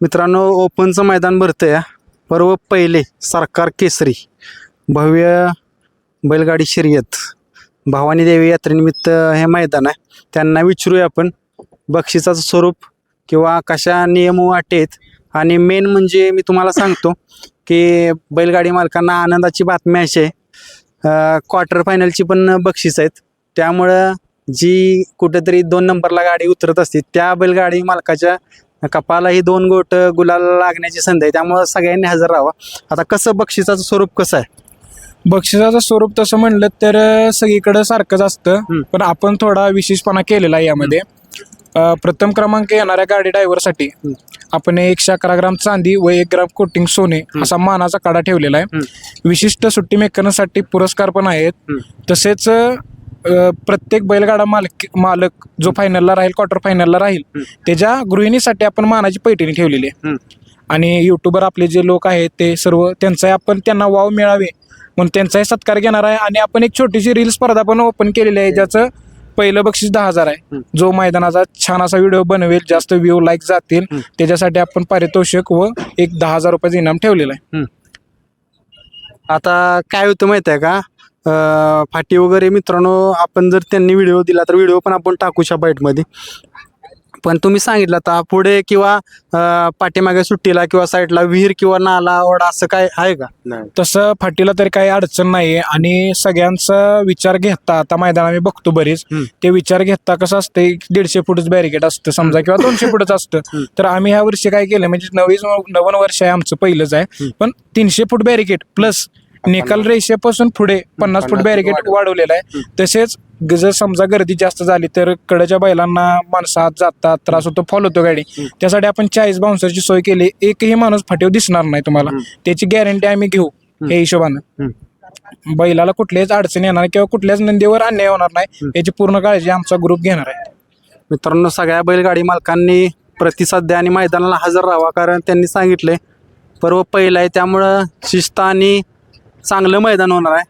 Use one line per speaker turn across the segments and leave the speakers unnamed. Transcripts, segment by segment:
मित्रांनो ओपनचं मैदान भरतं आहे पर्व पहिले सरकार केसरी. भव्य बैलगाडी शर्यत. भवानी देवी यात्रेनिमित्त हे मैदान आहे. त्यांना विचारूया आपण बक्षिसाचं स्वरूप किंवा कशा नियम वाटेत आहेत? आणि मेन म्हणजे मी तुम्हाला सांगतो की बैलगाडी मालकांना आनंदाची बातमी अशी आहे. क्वार्टर फायनलची पण बक्षीस आहेत. त्यामुळं जी कुठेतरी दोन नंबरला गाडी उतरत असते त्या बैलगाडी मालकाच्या कपाला ही दोन गोट गुलाल लागण्याची संधी आहे त्यामुळं सगळ्यांनी हजर राहावा. आता कसं बक्षिसाचं स्वरूप कसं आहे?
बक्षिसाचं स्वरूप तसं म्हणलं तर सगळीकडं सारखंच असतं. पण आपण थोडा विशेषपणा केलेला आहे यामध्ये. अं, प्रथम क्रमांक येणाऱ्या गाडी ड्रायव्हरसाठी. आपण एकशे अकरा ग्राम चांदी व एक ग्राम कोटिंग सोने असा मानाचा काढा ठेवलेला आहे. विशिष्ट सुट्टी मेकरसाठी पुरस्कार पण आहेत. तसेच अं, प्रत्येक बैलगाडा मालक मालक जो फायनलला राहील क्वार्टर फायनलला राहील
हम्म.
त्याच्या गृहिणीसाठी आपण मानाची पैठणी ठेवलेली आहे. आणि युट्यूबर आपले जे लोक आहेत ते सर्व त्यांचा आपण त्यांना वाव मिळावे म्हणून त्यांचाही सत्कार घेणार आहे आणि आपण एक छोटीशी रील स्पर्धा पण ओपन केलेली आहे ज्याचं पहिलं बक्षीस दहा हजार आहे
हम्म.
जो मैदानाचा छान असा व्हिडिओ बनवेल जास्त व्ह्यू लाईक जातील
हम्म.
त्याच्यासाठी आपण पारितोषिक व एक दहा हजार रुपयाचं इनाम ठेवलेलं आहे
आता काय होतं माहीत आहे का फाटी वगैरे मित्रांनो आपण जर त्यांनी व्हिडिओ दिला तर व्हिडिओ पण आपण टाकू शा बाईटमध्ये. पण तुम्ही सांगितलं आता पुढे किंवा पाठीमागे सुट्टीला किंवा साईडला विहीर किंवा नाला ओढा असं काय आहे का?
तसं फाटीला तरी काही अडचण नाहीये. आणि सगळ्यांचा विचार घेता आता मैदान आम्ही बघतो बरीच.
हम्म.
ते विचार घेता कसं असते दीडशे फुटच बॅरिकेड असतं समजा किंवा दोनशे फुटच असतं. तर आम्ही ह्या वर्षी काय केलं म्हणजे नवीन नवन वर्ष आहे आमचं पहिलंच आहे.
हम्म.
पण तीनशे फूट बॅरिकेड प्लस निकाल रेषेपासून पुढे पन्नास फूट बॅरिकेड
वाढव-
वाढवलेलं आहे. तसेच जर समजा गर्दी जास्त झाली तर कडच्या बैलांना माणसं आत जातात त्रास होतो फॉल होतो गाडी. त्यासाठी आपण चाळीस बाउन्सरची सोय केली. एकही माणूस फाटीव दिसणार नाही तुम्हाला. त्याची गॅरंटी आम्ही घेऊ हे हिशोबानं. बैलाला कुठल्याच अडचण येणार नाही किंवा कुठल्याच नंदीवर अन्याय होणार नाही. याची पूर्ण काळजी आमचा ग्रुप घेणार आहे.
मित्रांनो सगळ्या बैलगाडी मालकांनी प्रतिसाद द्या आणि मैदानाला हजर राहावा कारण त्यांनी सांगितले पर्व पहिलं आहे. त्यामुळं शिस्त आणि चांगलं मैदान होणार आहे.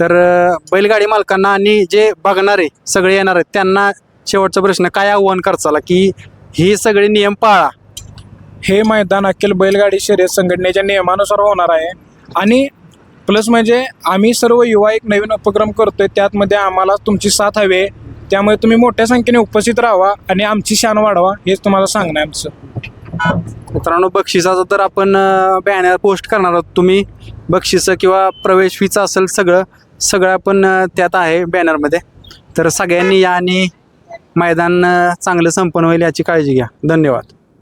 तर बैलगाडी मालकांना आणि जे बघणारे सगळे येणार आहेत त्यांना शेवटचा प्रश्न काय आव्हान करचाला की हे सगळे नियम पाळा?
हे मैदान अखिल बैलगाडी शर्यत संघटनेच्या नियमानुसार होणार आहे. आणि प्लस म्हणजे आम्ही सर्व युवा एक नवीन उपक्रम करतोय त्यातमध्ये आम्हाला तुमची साथ हवी आहे. त्यामुळे तुम्ही मोठ्या संख्येने उपस्थित राहावा आणि आमची शान वाढवा हेच तुम्हाला सांगणं आहे आमचं.
मित्रांनो बक्षिसाचं तर आपण बॅनर पोस्ट करणार आहोत. तुम्ही बक्षिसं किंवा प्रवेश फीचं असेल सगळं सगळं आपण त्यात आहे बॅनरमध्ये तर सगळ्यांनी या आणि मैदान चांगलं संपन्न होईल याची काळजी घ्या. धन्यवाद.